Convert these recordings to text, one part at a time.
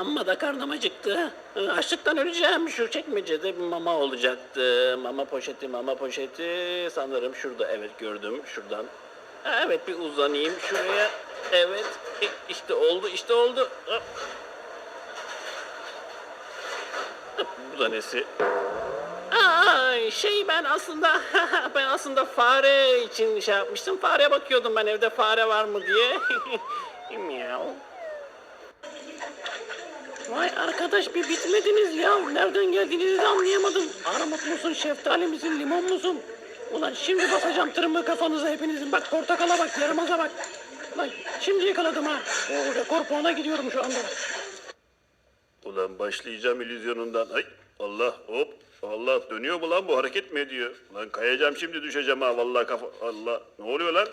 amma da karnım acıktı. Açlıktan öleceğim. Şu çekmecede mama olacaktı. Mama poşeti, mama poşeti. Sanırım şurada. Evet gördüm. Şuradan. Evet bir uzanayım şuraya. Evet. E, işte oldu, işte oldu. Bu da nesi? Aa, şey ben aslında ben aslında fare için şey yapmıştım. Fare bakıyordum ben evde fare var mı diye. Miau. Vay arkadaş bir bitmediniz ya. Nereden geldiğinizi de anlayamadım. Armut musun, şeftali misin, limon musun? Ulan şimdi basacağım tırmığı kafanıza hepinizin. Bak portakala bak, yarımaza bak. Lan şimdi yakaladım ha. O rekor puana gidiyorum şu anda. Ulan başlayacağım illüzyonundan. Ay Allah hop. Allah dönüyor mu lan bu hareket mi ediyor? Lan kayacağım şimdi düşeceğim ha vallahi kafa. Allah ne oluyor lan?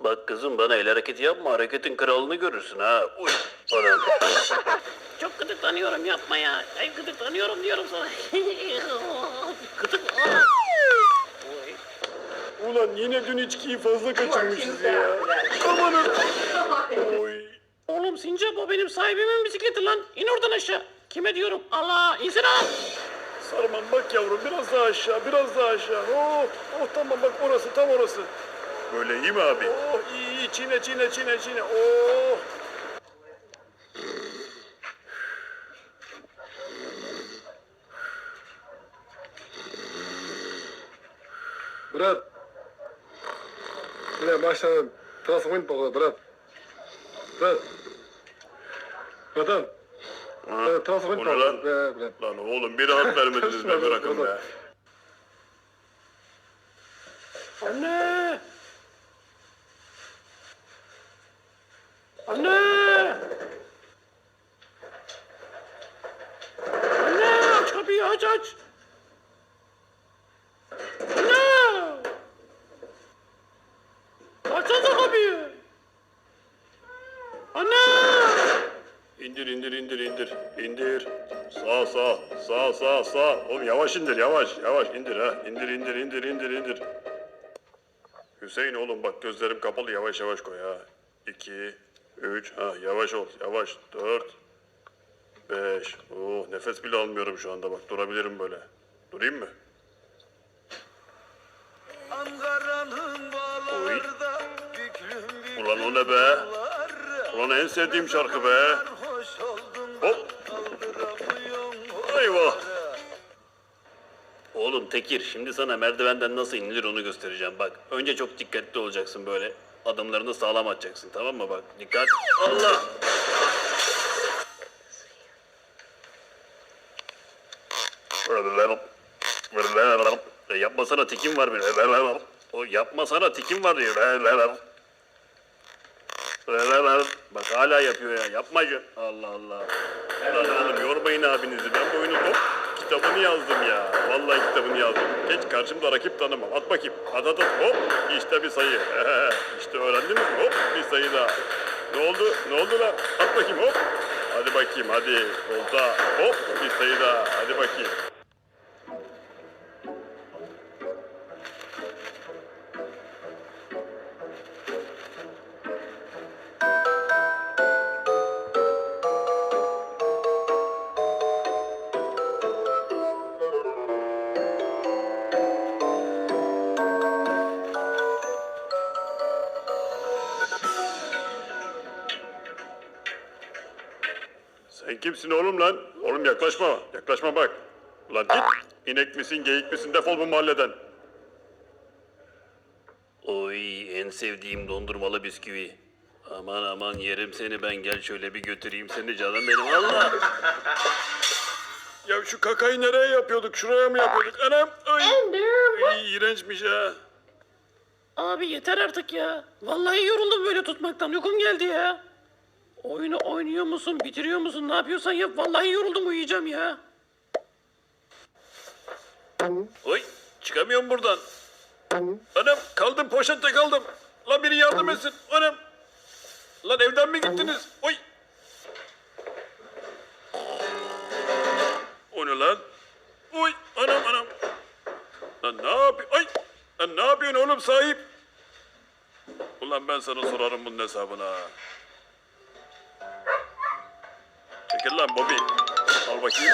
Bak kızım bana el hareketi yapma. Hareketin kralını görürsün ha. Uy. Anam. Çok gıdıklanıyorum yapma ya. Ay gıdıklanıyorum diyorum sana. Gıdık. Oy. Ulan yine dün içkiyi fazla kaçırmışız ya. Amanın. Oy. Oğlum Sincap o benim sahibimin bisikleti lan. İn oradan aşağı. Kime diyorum? Allah insene al. Sarman bak yavrum biraz daha aşağı biraz daha aşağı. Oh, oh tamam bak orası tam orası. Böyle iyi mi abi? Oh iyi iyi çiğne çiğne çiğne çiğne. Oh. Брат, бля, Маша, трансформин походу, брат. Брат. Братан. Э, Трансформин O ne lan? походу, бля, блядь. Lan oğlum bir rahat vermediniz be bırakın be. Anne. Anne. Anne aç kapıyı aç aç. Anne. Açsana kapıyı. Anne. İndir indir indir indir. İndir. Sağ sağ sağ sağ sağ. Oğlum yavaş indir yavaş yavaş indir ha. İndir indir indir indir indir. Hüseyin oğlum bak gözlerim kapalı yavaş yavaş koy ha. İki, üç, ha yavaş ol yavaş. Dört, beş. Oh nefes bile almıyorum şu anda bak durabilirim böyle. Durayım mı? Ankara'nın bağlarda büklüm Ulan o ne be? Ulan en sevdiğim şarkı be. Hop. Eyvah. Oğlum Tekir şimdi sana merdivenden nasıl inilir onu göstereceğim bak. Önce çok dikkatli olacaksın böyle. Adımlarını sağlam atacaksın tamam mı bak. Dikkat. Allah. E, yapmasana tikim var bir. O yapmasana tikim var diyor. Bak hala yapıyor ya. Yapma şu. Allah Allah. Lan oğlum yormayın abinizi. Ben bu oyunun hop kitabını yazdım ya. Vallahi kitabını yazdım. Geç karşımda rakip tanımam. At bakayım. At at at. Hop. İşte bir sayı. işte öğrendiniz mi? Hop bir sayı daha. Ne oldu? Ne oldu lan? At bakayım hop. Hadi bakayım hadi. Olta. Hop bir sayı daha. Sen kimsin oğlum lan? Oğlum yaklaşma. Yaklaşma bak. Ulan git. İnek misin, geyik misin? Defol bu mahalleden. Oy en sevdiğim dondurmalı bisküvi. Aman aman yerim seni ben gel şöyle bir götüreyim seni canım benim Allah. Ya şu kakayı nereye yapıyorduk? Şuraya mı yapıyorduk? Anam! Ay! Ay, iğrençmiş ha. Abi yeter artık ya. Vallahi yoruldum böyle tutmaktan uykum geldi ya. Oyunu oynuyor musun bitiriyor musun ne yapıyorsan yap vallahi yoruldum uyuyacağım ya. Oy! Çıkamıyorum buradan. Anam! Kaldım poşette kaldım. Lan biri yardım etsin. Anam! Lan evden mi gittiniz? Oy! O ne lan? Oy! Anam anam! Lan ne yapıyorsun? Ay! Lan ne yapıyorsun oğlum sahip? Ulan ben sana sorarım bunun hesabını ha. Çekil lan Bobby. Al bakayım.